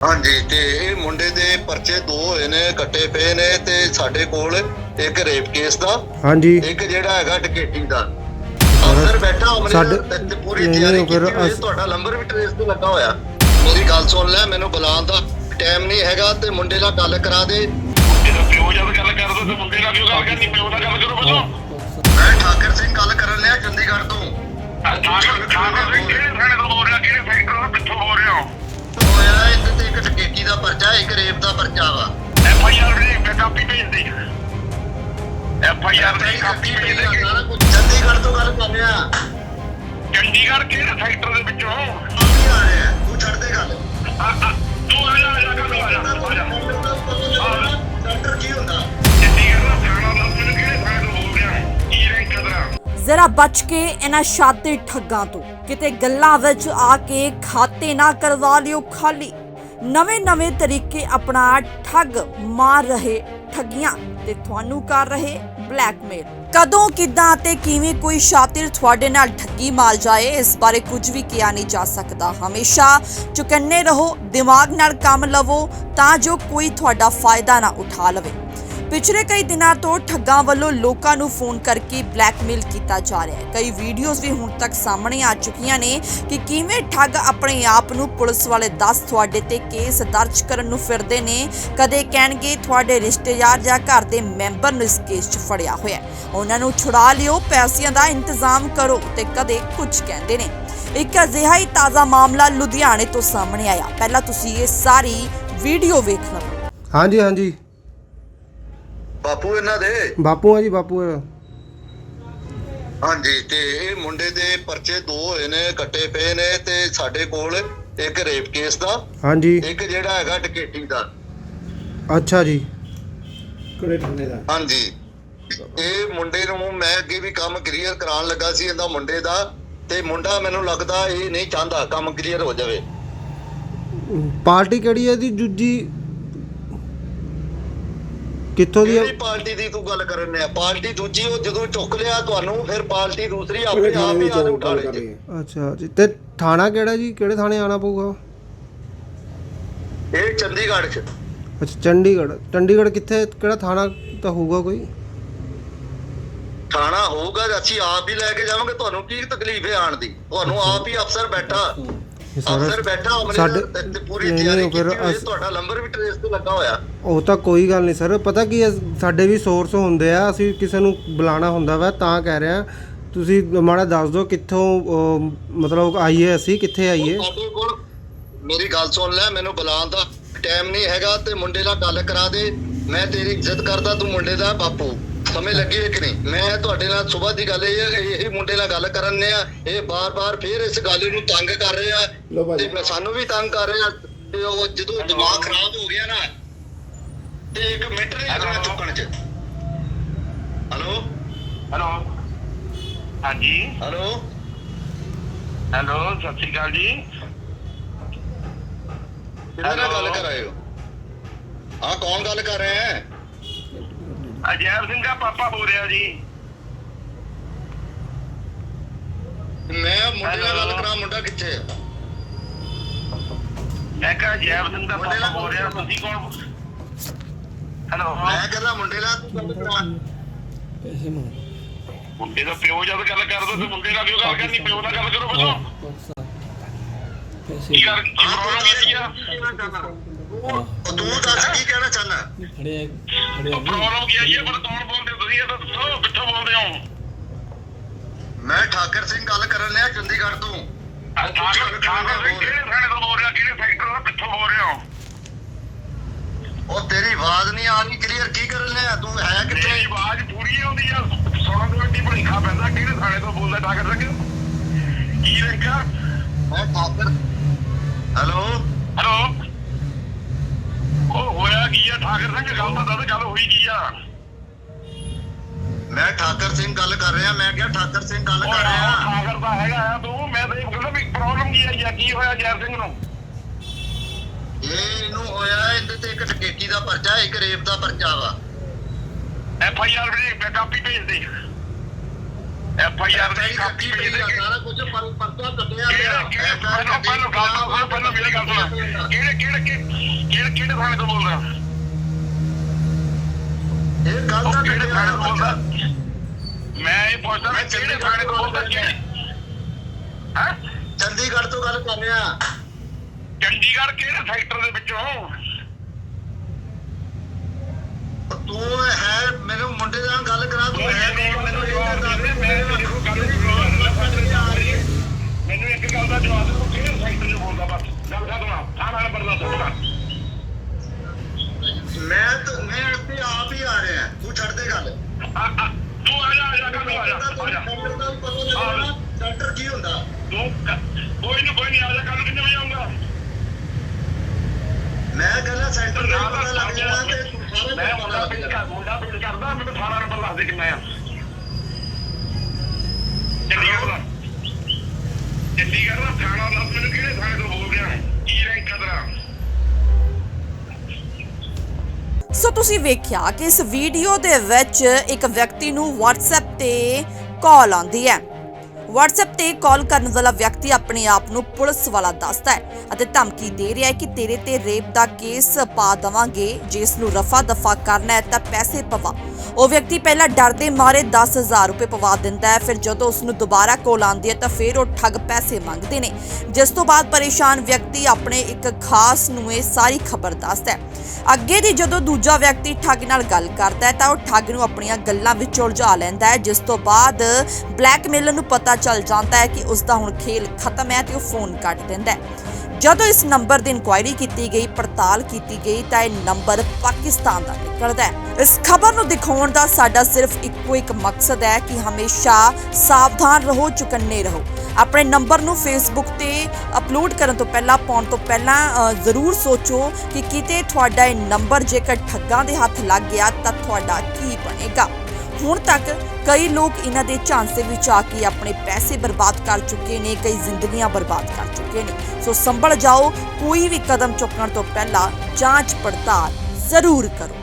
ਹਾਂਜੀ ਤੇ ਇਹ ਮੁੰਡੇ ਦੇ ਪਰਚੇ ਦੋ ਹੋਏ ਨੇ ਕੱਟੇ ਪਏ ਨੇ ਤੇ ਸਾਡੇ ਕੋਲ ਇੱਕ ਰੇਪ ਕੇਸ ਦਾ ਹਾਂਜੀ। ਇੱਕ ਜਿਹੜਾ ਹੈਗਾ ਡਕੇਟੀ ਦਾ। ਅਫਸਰ ਬੈਠਾ ਅਮਰੇ ਸਾਡੇ- ਤੇ ਪੂਰੀ ਨਹੀਂ, ਤਿਆਰੀ ਨਹੀਂ, ਫਿਰ ਕੀਤੀ ਹੋਈ ਹੈ, ਅਸ- ਤੁਹਾਡਾ ਨੰਬਰ ਵੀ ਟ੍ਰੇਸ ਤੇ ਲੱਗਾ ਹੋਇਆ। ਮੇਰੀ ਗੱਲ ਸੁਣ ਲੈ ਮੈਨੂੰ ਬੁਲਾਉਣ ਦਾ ਟਾਈਮ ਨਹੀਂ ਹੈਗਾ ਤੇ ਮੁੰਡੇ ਨਾਲ ਗੱਲ ਕਰਾ ਦੇ। ਜਦੋਂ ਪਿਓ ਜਦ ਗੱਲ ਕਰਦਾ ਤੇ ਮੁੰਡੇ ਨਾਲ ਕਿਉਂ ਗੱਲ ਕਰਨੀ? ਪਿਓ ਨਾਲ ਗੱਲ ਕਰੋ ਪਹਿਲਾਂ ਮੈਂ ਠਾਕਰ ਸਿੰਘ ਗੱਲ ਕਰਨ ਲਿਆ ਚੰਡੀਗੜ੍ਹ ਤੋਂ। ਠਾਕਰ ਠਾਕਰ ਸਿੰਘ ਕਿਹੜੇ ਥਾਣੇ ਤੋਂ ਬੋਲ ਰਿਹਾ? ਕਿਹੜੇ ਐਫ ਆਈ ਆਰ ਦੀ ਕਾਪੀ ਭੇਜ ਦੇ ਚੰਡੀਗੜ੍ਹ ਤੋਂ ਗੱਲ ਕਰ ਰਿਹਾ ਚੰਡੀਗੜ੍ਹ ਕਿਹੜੇ ਸੈਕਟਰ ਦੇ ਵਿੱਚੋਂ? ਆ ਕੀ ਆ। ਰਿਹਾ ਤੂੰ ਛੱਡ ਦੇ ਗੱਲ। ਆ, ਤੂੰ ਆ ਜਾ ਆ ਜਾ ਗੱਲ ਆ ਜਾ ਆ ਜਾ। ਡਾਕਟਰ ਕੀ ਹੁੰਦਾ? ਚੰਡੀਗੜ੍ਹ ਦਾ ਥਾਣਾ ਦਾ ਮੈਨੂੰ ਕਿਹੜੇ ਥਾਣੇ ਤੋਂ ਬੋਲ ਰਿਹਾ ਹੈ? ਕੀ ਰੈਂਕ ਕਦਰਾ ਜ਼ਰਾ ਬਚ ਕੇ ਇਹਨਾਂ ਸ਼ਾਤੀ ਠੱਗਾਂ ਤੋਂ। ਕਿਤੇ ਗੱਲਾਂ ਵਿੱਚ ਆ ਕੇ ਖਾਤੇ ਨਾ ਕਰਵਾ ਲਿਓ ਖਾਲੀ। ਨਵੇਂ-ਨਵੇਂ ਤਰੀਕੇ ਆਪਣਾ ਠੱਗ ਮਾਰ ਰਹੇ ਠੱਗੀਆਂ ਤੇ ਤੁਹਾਨੂੰ ਕਰ ਰਹੇ ਬਲੈਕਮੇਲ। ਕਦੋਂ, ਕਿੱਦਾਂ ਤੇ ਕਿਵੇਂ ਕੋਈ ਸ਼ਾਤਿਰ ਤੁਹਾਡੇ ਨਾਲ ਠੱਗੀ ਮਾਰ ਜਾਏ, ਇਸ ਬਾਰੇ ਕੁਝ ਵੀ ਕਿਹਾ ਨਹੀਂ ਜਾ ਸਕਦਾ। ਹਮੇਸ਼ਾ ਚੁਕੰਨੇ ਰਹੋ, ਦਿਮਾਗ ਨਾਲ ਕੰਮ ਲਵੋ, ਤਾਂ ਜੋ ਕੋਈ ਤੁਹਾਡਾ ਫਾਇਦਾ ਨਾ ਉਠਾ ਲਵੇ। ਪਿਛਲੇ ਕਈ ਦਿਨਾਂ ਤੋਂ ਠੱਗਾਂ ਵੱਲੋਂ ਲੋਕਾਂ ਨੂੰ ਫੋਨ ਕਰਕੇ ਬਲੈਕਮੇਲ ਕੀਤਾ ਜਾ ਰਿਹਾ ਹੈ। ਕਈ ਵੀਡੀਓਜ਼ ਵੀ ਹੁਣ ਤੱਕ ਸਾਹਮਣੇ ਆ ਚੁੱਕੀਆਂ ਨੇ ਕਿ ਕਿਵੇਂ ਠੱਗ ਆਪਣੇ ਆਪ ਨੂੰ ਪੁਲਿਸ ਵਾਲੇ ਦੱਸ ਤੁਹਾਡੇ ਤੇ ਕੇਸ ਦਰਜ ਕਰਨ ਨੂੰ ਫਿਰਦੇ ਨੇ, ਕਦੇ ਕਹਿਣਗੇ ਤੁਹਾਡੇ ਰਿਸ਼ਤੇਦਾਰ ਜਾਂ ਘਰ ਦੇ ਮੈਂਬਰ ਨੂੰ ਇਸ ਕੇਸ 'ਚ ਫੜਿਆ ਹੋਇਆ ਉਹਨਾਂ ਨੂੰ ਛੁਡਾ ਲਿਓ, ਪੈਸਿਆਂ ਦਾ ਇੰਤਜ਼ਾਮ ਕਰੋ ਤੇ ਕਦੇ ਕੁਝ ਕਹਿੰਦੇ ਨੇ। ਇੱਕ ਅਜਿਹਾ ਹੀ ਤਾਜ਼ਾ ਮਾਮਲਾ ਲੁਧਿਆਣੇ ਤੋਂ ਸਾਹਮਣੇ ਆਇਆ। ਪਹਿਲਾਂ ਤੁਸੀਂ ਇਹ ਸਾਰੀ ਵੀਡੀਓ ਵੇਖ ਲਓ ਹਾਂਜੀ ਹਾਂਜੀ। ਬਾਪੂ ਇਹਨਾਂ ਦੇ? ਬਾਪੂ ਆ ਜੀ ਬਾਪੂ ਆ। ਹਾਂਜੀ ਤੇ ਇਹ ਮੁੰਡੇ ਦੇ ਪਰਚੇ ਦੋ ਹੋਏ ਨੇ ਕੱਟੇ ਪਏ ਨੇ ਤੇ ਸਾਡੇ ਕੋਲ ਇੱਕ ਰੇਪ ਕੇਸ ਦਾ ਹਾਂਜੀ। ਇੱਕ ਜਿਹੜਾ ਹੈਗਾ ਡਕੇਟੀ ਦਾ। ਅੱਛਾ ਜੀ। ਹਾਂਜੀ। ਇਹ ਮੁੰਡੇ ਨੂੰ ਮੈਂ ਅੱਗੇ ਵੀ ਕੰਮ ਕਲੀਅਰ ਕਰਾਉਣ ਲੱਗਾ ਸੀ ਇਹਦਾ ਮੁੰਡੇ ਦਾ ਤੇ ਮੁੰਡਾ ਮੈਨੂੰ ਲੱਗਦਾ ਇਹ ਨਹੀਂ ਚਾਹੁੰਦਾ ਕੰਮ ਕਲੀਅਰ ਹੋ ਜਾਵੇ। ਪਾਰਟੀ ਕਿਹੜੀ ਹੈ ਦੀ ਜੁੱਜੀ ਕਿੱਥੋਂ ਦੀ ਕਿਹੜੀ ਹੈ ਪਾਰਟੀ ਦੀ ਤੂੰ ਗੱਲ ਕਰਨ ਨੇ ਪਾਰਟੀ ਦੂਜੀ ਉਹ ਜਦੋਂ ਚੁੱਕ ਲਿਆ ਤੁਹਾਨੂੰ ਫਿਰ ਪਾਰਟੀ ਦੂਸਰੀ ਆਪਣੇ ਆਪ ਹੀ ਆ ਉਠਾ ਲਈ ਅੱਛਾ ਜੀ ਤੇ ਥਾਣਾ ਕਿਹੜਾ ਜੀ? ਕਿਹੜੇ ਥਾਣੇ ਆਣਾ ਪਊਗਾ ਇਹ ਚੰਡੀਗੜ੍ਹ ਚ। ਅੱਛਾ ਚੰਡੀਗੜ੍ਹ। ਚੰਡੀਗੜ੍ਹ ਕਿੱਥੇ ਕਿਹੜਾ ਥਾਣਾ ਤਾਂ ਹੋਊਗਾ ਕੋਈ? ਥਾਣਾ ਹੋਊਗਾ ਅਸੀਂ ਆਪ ਹੀ ਲੈ ਕੇ ਜਾਵਾਂਗੇ ਤੁਹਾਨੂੰ ਕੀ ਤਕਲੀਫ ਹੈ ਆਣ ਦੀ? ਤੁਹਾਨੂੰ ਆਪ ਹੀ ਅਫਸਰ ਬੈਠਾ। ਇਹ ਸਾਰਾ ਅਫਸਰ ਬੈਠਾ ਅਮਰੇ ਸਾਡੇ- ਤੇ- ਤੇ ਪੂਰੀ ਨਹੀਂ, ਤਿਆਰੀ ਨਹੀਂ, ਫਿਰ ਕੀਤੀ ਹੋਈ ਹੈ, ਅਸ- ਤੁਹਾਡਾ ਨੰਬਰ ਵੀ ਟ੍ਰੇਸ ਤੇ ਲੱਗਾ ਹੋਇਆ। ਉਹ ਤਾਂ ਕੋਈ ਗੱਲ ਨਹੀਂ ਸਰ। ਪਤਾ ਕੀ ਹੈ ਸਾਡੇ ਵੀ ਸੋਰਸ ਹੁੰਦੇ ਆ ਅਸੀਂ ਕਿਸੇ ਨੂੰ ਬੁਲਾਣਾ ਹੁੰਦਾ ਵਾ ਤਾਂ ਕਹਿ ਰਹੇ ਤੁਸੀਂ ਮਾੜਾ ਦੱਸ ਦਿਓ ਕਿੱਥੋਂ ਅਹ, ਮਤਲਬ ਆਈਏ ਅਸੀਂ ਕਿੱਥੇ ਆਈਏ? ਸਾਡੇ ਕੋਲ ਮੇਰੀ ਗੱਲ ਸੁਣ ਲੈ ਮੈਨੂੰ ਬੁਲਾਉਣ ਦਾ ਟਾਈਮ ਨਹੀਂ ਹੈਗਾ ਤੇ ਮੁੰਡੇ ਨਾਲ ਗੱਲ ਕਰਾ ਦੇ। ਮੈਂ ਤੇਰੀ ਇੱਜ਼ਤ ਕਰਦਾ ਤੂੰ ਮੁੰਡੇ ਦਾ ਬਾਪੂ। ਸਮਝ ਲੱਗੀ ਹੈ ਕਿ ਨਹੀਂ? ਮੈਂ ਤੁਹਾਡੇ ਨਾਲ ਸਵੇਰ ਦੀ ਗੱਲ ਇਹ ਇਹ ਮੁੰਡੇ ਨਾਲ ਗੱਲ ਕਰਨ ਨੇ ਆ। ਇਹ ਬਾਰ-ਬਾਰ ਫੇਰ ਇਸ ਗੱਲ ਨੂੰ ਤੰਗ ਕਰ ਰਹੇ ਆ। ਤੇ ਸਾਨੂੰ ਵੀ ਤੰਗ ਕਰ ਰਹੇ ਆ। ਤੇ ਉਹ ਜਦੋਂ ਦਿਮਾਗ ਖਰਾਬ ਹੋ ਗਿਆ ਨਾ ਤੇ ਇੱਕ ਮਿੰਟ ਨਹੀਂ ਲੱਗਣਾ ਚੁੱਕਣ ਚ। ਹਲੋ? ਹੈਲੋ। ਹਾਂਜੀ। ਹਲੋ? ਹੈਲੋ ਸਤਿ ਸ਼੍ਰੀ ਅਕਾਲ ਜੀ। ਕਿਹਦੇ ਨਾਲ ਗੱਲ ਕਰ ਰਹੇ ਹੋ? ਹਾਂ ਕੌਣ ਗੱਲ ਕਰ ਰਹੇ ਹੈ? ਅਜੈਬ ਸਿੰਘ ਦਾ ਪਾਪਾ ਬੋਲ ਰਿਹਾ ਜੀ। ਮੈਂ ਮੁੰਡੇ ਨਾਲ ਗੱਲ? ਕਰਾਂ ਮੁੰਡਾ ਕਿੱਥੇ ਹੈ ਮੈਂ ਕਿਹਾ ਅਜੈਬ ਸਿੰਘ ਦਾ ਮੁੰਡੇ ਪਾਪਾ ਨਾਲ ਬੋਲ ਰਿਹਾ ਤੁਸੀਂ ਕੌਣ? ਹੈਲੋ। ਮੈਂ ਕਹਿੰਦਾ ਮੁੰਡੇ ਨਾਲ ਤੂੰ ਗੱਲ ਕਰਾ। ਮੁੰਡੇ ਦਾ ਪਿਓ ਜਦ ਗੱਲ ਕਰਦਾ ਤੇ ਮੁੰਡੇ ਨਾਲ ਕਿਉਂ ਗੱਲ ਕਰਨੀ ਪਿਓ ਨਾਲ ਗੱਲ ਕਰੋ ਪਹਿਲਾਂ ਕੀ ਕਰ ਕੀ ਪ੍ਰੋਬਲਮ ਕੀ ਆ? ਉਹ ਤੂੰ ਦੱਸ ਕੀ ਕਹਿਣਾ ਚਾਹਨਾ ਪ੍ਰੋਬਲਮ ਕੀ ਆਈ ਹੈ ਪਰ ਕੌਣ ਬੋਲਦੇ? ਤੁਸੀਂ ਇਹ ਤਾਂ ਦੱਸੋ ਕਿੱਥੋਂ ਬੋਲਦੇ ਹੋ? ਮੈਂ ਠਾਕਰ ਸਿੰਘ ਗੱਲ ਕਰਨ ਲਿਆ ਚੰਡੀਗੜ੍ਹ ਤੋਂ। ਠਾਕਰ ਠਾਕਰ ਸਿੰਘ ਕਿਹੜੇ ਥਾਣੇ ਤੋਂ ਬੋਲ ਰਿਹਾ? ਕਿਹੜੇ ਸੈਕਟਰ ਤੋਂ ਕਿੱਥੋਂ ਬੋਲ ਰਹੇ ਹੋ ਉਹ ਤੇਰੀ ਆਵਾਜ਼ ਨਹੀਂ ਆ ਰਹੀ ਕਲੀਅਰ ਕੀ ਕਰਨ ਲਿਆ? ਤੂੰ ਹੈ ਤੇਰੀ ਕਿੱਥੇ ਆਵਾਜ਼ ਪੂਰੀ ਆਉਂਦੀ ਆ ਸੁਣਨ ਦੇ ਵਿੱਚ ਭੁਲੇਖਾ ਪੈਂਦਾ ਕਿਹੜੇ ਥਾਣੇ ਤੋਂ ਬੋਲਦਾ ਠਾਕਰ ਸਿੰਘ? ਕੀ ਲਿਖਿਆ ਮੈਂ ਠਾਕਰ ਹੈਲੋ ਹੈਲੋ ਆ ਠਾਕਰ ਸਿੰਘ ਗੱਲ ਤਾਂ ਦੱਸ ਗੱਲ ਹੋਈ ਕੀ ਆ? ਮੈਂ ਠਾਕਰ ਸਿੰਘ ਗੱਲ ਕਰ ਰਿਹਾ ਮੈਂ ਕਿਹਾ ਠਾਕਰ ਸਿੰਘ ਗੱਲ ਕਰ ਰਿਹਾ। ਠਾਕਰ ਦਾ ਹੈਗਾ ਆ ਤੂੰ ਮੈਂ ਤਾਂ ਇਹ ਕਹਿੰਦਾ ਵੀ ਪ੍ਰੋਬਲਮ ਕੀ ਆਈ ਆ ਕੀ ਹੋਇਆ ਜੈ ਸਿੰਘ ਨੂੰ? ਇਹ ਇਹਨੂੰ ਹੋਇਆ ਇਹਦੇ ਤੇ ਇੱਕ ਡਕੇਟੀ ਦਾ ਪਰਚਾ ਇੱਕ ਰੇਪ ਦਾ ਪਰਚਾ ਵਾ। ਐਫ ਆਈ ਆਰ ਵੀ ਕਾਪੀ ਭੇਜ ਦੇ। ਐਫ ਆਈ ਆਰ ਦੀ ਕਾਪੀ ਭੇਜ ਦੇ। ਸਾਰਾ ਕੁਝ ਪਰ ਪਰਚਾ ਕੱਟਿਆ ਕਿਹੜੇ ਪਹਿਲਾਂ ਪਹਿਲਾਂ ਗੱਲ ਪਹਿਲਾਂ ਮੇਰੀ ਗੱਲ ਸੁਣ। ਕਿਹੜੇ ਕਿਹੜੇ ਕਿਹੜੇ ਕਿਹੜੇ ਥਾਣੇ ਤੋਂ ਬੋਲਦਾ? ਇਹ ਗੱਲ ਤਾਂ ਕਿਹੜੇ ਥਾਣੇ ਤੋਂ ਬੋਲਦਾ ਮੈਂ ਇਹ ਪੁੱਛਦਾ ਮੈਂ ਕਿਹੜੇ ਥਾਣੇ ਤੋਂ ਬੋਲਦਾ ਕਿਹੜੇ ਹਾਂ? ਚੰਡੀਗੜ੍ਹ ਤੋਂ ਗੱਲ ਕਰ ਰਿਹਾ ਚੰਡੀਗੜ੍ਹ ਕਿਹੜੇ ਸੈਕਟਰ ਦੇ ਵਿੱਚੋਂ? ਤੂੰ ਹੈ ਮੈਨੂੰ ਮੁੰਡੇ ਨਾਲ ਗੱਲ ਕਰਾ ਤੂੰ ਹੈ ਮੈਨੂੰ ਇਹ ਦੱਸ ਦੇ ਮੈਨੂੰ ਇੱਕ ਗੱਲ ਦਾ ਜਵਾਬ ਦੇ ਤੂੰ ਕਿਹੜੇ ਸੈਕਟਰ 'ਚ ਬੋਲਦਾ ਬਸ? ਗੱਲ ਖਤਮ ਥਾਣਾ ਨੰਬਰ ਦੱਸ ਸਕਦਾ ਮੈਂ ਤਾਂ ਮੈਂ ਇੱਥੇ ਆਪ ਹੀ ਆ ਰਿਹਾ ਤੂੰ ਛੱਡ ਦੇ ਗੱਲ ਤੂੰ ਆ ਜਾ ਆ ਜਾ ਕੱਲ ਆ ਜਾ ਆ ਜਾ ਸੈਂਟਰ ਦਾ ਵੀ ਪਤਾ ਲੱਗਣਾ ਸੈਂਟਰ ਕੀ ਹੁੰਦਾ ਤੂੰ ਕ- ਕੋਈ ਨਹੀਂ ਕੋਈ ਨਹੀਂ ਆ ਜਾ ਕੱਲ ਕਿੰਨੇ ਵਜੇ ਆਉਂਗਾ ਮੈਂ ਕਹਿੰਦਾ ਪਤਾ ਲੱਗ ਜਾਣਾ ਤੇ ਮੈਂ ਮੁੰਡਾ ਪਿੰਡ ਕਰ ਮੁੰਡਾ ਪਿੰਡ ਕਰਦਾ ਮੈਨੂੰ ਥਾਣਾ ਨੰਬਰ ਦੱਸ ਦੇ ਕਿੰਨਾ ਆ ਚੰਡੀਗੜ੍ਹ ਦਾ ਚੰਡੀਗੜ੍ਹ ਦਾ ਥਾਣਾ ਦੱਸ ਮੈਨੂੰ ਕਿਹੜੇ ਥਾਣੇ ਤੋਂ ਬੋਲ ਰਿਹਾ ਕੀ ਰੈਂਕ ਕਦਰਾ ਸੋ ਤੁਸੀਂ ਵੇਖਿਆ ਕਿ ਇਸ ਵੀਡੀਓ ਦੇ ਵਿੱਚ ਇੱਕ ਵਿਅਕਤੀ ਨੂੰ WhatsApp ਤੇ ਕਾਲ ਆਉਂਦੀ ਹੈ। WhatsApp ਤੇ ਕਾਲ ਕਰਨ ਵਾਲਾ ਵਿਅਕਤੀ ਆਪਣੇ ਆਪ ਨੂੰ ਪੁਲਿਸ ਵਾਲਾ ਦੱਸਦਾ ਹੈ ਅਤੇ ਧਮਕੀ ਦੇ ਰਿਹਾ ਹੈ ਕਿ ਤੇਰੇ ਤੇ ਰੇਪ ਦਾ ਕੇਸ ਪਾ ਦਵਾਂਗੇ ਜੇ ਇਸ ਨੂੰ ਰਫਾ ਦਫਾ ਕਰਨਾ ਹੈ ਤਾਂ ਪੈਸੇ ਪਵਾ। ਉਹ ਵਿਅਕਤੀ ਪਹਿਲਾਂ ਡਰਦੇ ਮਾਰੇ 10000 ਰੁਪਏ ਪਵਾ ਦਿੰਦਾ ਹੈ, ਫਿਰ ਜਦੋਂ ਉਸ ਨੂੰ ਦੁਬਾਰਾ ਕੋਲ ਆਉਂਦੀ ਹੈ ਤਾਂ ਫਿਰ ਉਹ ਠੱਗ ਪੈਸੇ ਮੰਗਦੇ ਨੇ। ਜਿਸ ਤੋਂ ਬਾਅਦ ਪਰੇਸ਼ਾਨ ਵਿਅਕਤੀ ਆਪਣੇ ਇੱਕ ਖਾਸ ਨੂੰ ਇਹ ਸਾਰੀ ਖਬਰ ਦੱਸਦਾ ਹੈ। ਅੱਗੇ ਦੀ ਜਦੋਂ ਦੂਜਾ ਵਿਅਕਤੀ ਠੱਗ ਨਾਲ ਗੱਲ ਕਰਦਾ ਹੈ ਤਾਂ ਉਹ ਠੱਗ ਨੂੰ ਆਪਣੀਆਂ ਗੱਲਾਂ ਵਿੱਚ ਉਲਝਾ ਲੈਂਦਾ ਹੈ, ਜਿਸ ਤੋਂ ਬਾਅਦ ਬਲੈਕਮੇਲਰ ਨੂੰ ਪਤਾ ਚੱਲ ਜਾਂਦਾ ਹੈ ਕਿ ਉਸ ਦਾ ਹੁਣ ਖੇਲ ਖਤਮ ਹੈ ਤੇ ਉਹ ਫੋਨ ਕੱਟ ਦਿੰਦਾ ਹੈ। ਜਦੋਂ ਇਸ ਨੰਬਰ ਦੀ ਇਨਕੁਆਇਰੀ ਕੀਤੀ ਗਈ, ਪੜਤਾਲ ਕੀਤੀ ਗਈ, ਤਾਂ ਇਹ ਨੰਬਰ ਪਾਕਿਸਤਾਨ ਦਾ ਨਿਕਲਦਾ ਹੈ। ਇਸ ਖਬਰ ਨੂੰ ਦਿਖਾਉਣ ਦਾ ਸਾਡਾ ਸਿਰਫ ਇੱਕੋ ਇੱਕ ਮਕਸਦ ਹੈ ਕਿ ਹਮੇਸ਼ਾ ਸਾਵਧਾਨ ਰਹੋ, ਚੁਕੰਨੇ ਰਹੋ। ਆਪਣੇ ਨੰਬਰ ਨੂੰ ਫੇਸਬੁੱਕ ਤੇ ਅਪਲੋਡ ਕਰਨ ਤੋਂ ਪਹਿਲਾਂ, ਪਾਉਣ ਤੋਂ ਪਹਿਲਾਂ ਜ਼ਰੂਰ ਸੋਚੋ ਕਿ ਕਿਤੇ ਤੁਹਾਡਾ ਇਹ ਨੰਬਰ ਜੇਕਰ ਠੱਗਾਂ ਦੇ ਹੱਥ ਲੱਗ ਗਿਆ, ਤਾਂ ਤੁਹਾਡਾ ਕੀ ਬਣੇਗਾ? ਹੁਣ ਤੱਕ ਕਈ ਲੋਕ ਇਹਨਾਂ ਦੇ ਝਾਂਸੇ ਵਿੱਚ ਆ ਕੇ ਆਪਣੇ ਪੈਸੇ ਬਰਬਾਦ ਕਰ ਚੁੱਕੇ ਨੇ, ਕਈ ਜ਼ਿੰਦਗੀਆਂ ਬਰਬਾਦ ਕਰ ਚੁੱਕੇ ਨੇ। ਸੋ ਸੰਭਲ ਜਾਓ, ਕੋਈ ਵੀ ਕਦਮ ਚੁੱਕਣ ਤੋਂ ਪਹਿਲਾਂ ਜਾਂਚ ਪੜਤਾਲ ਜ਼ਰੂਰ ਕਰੋ।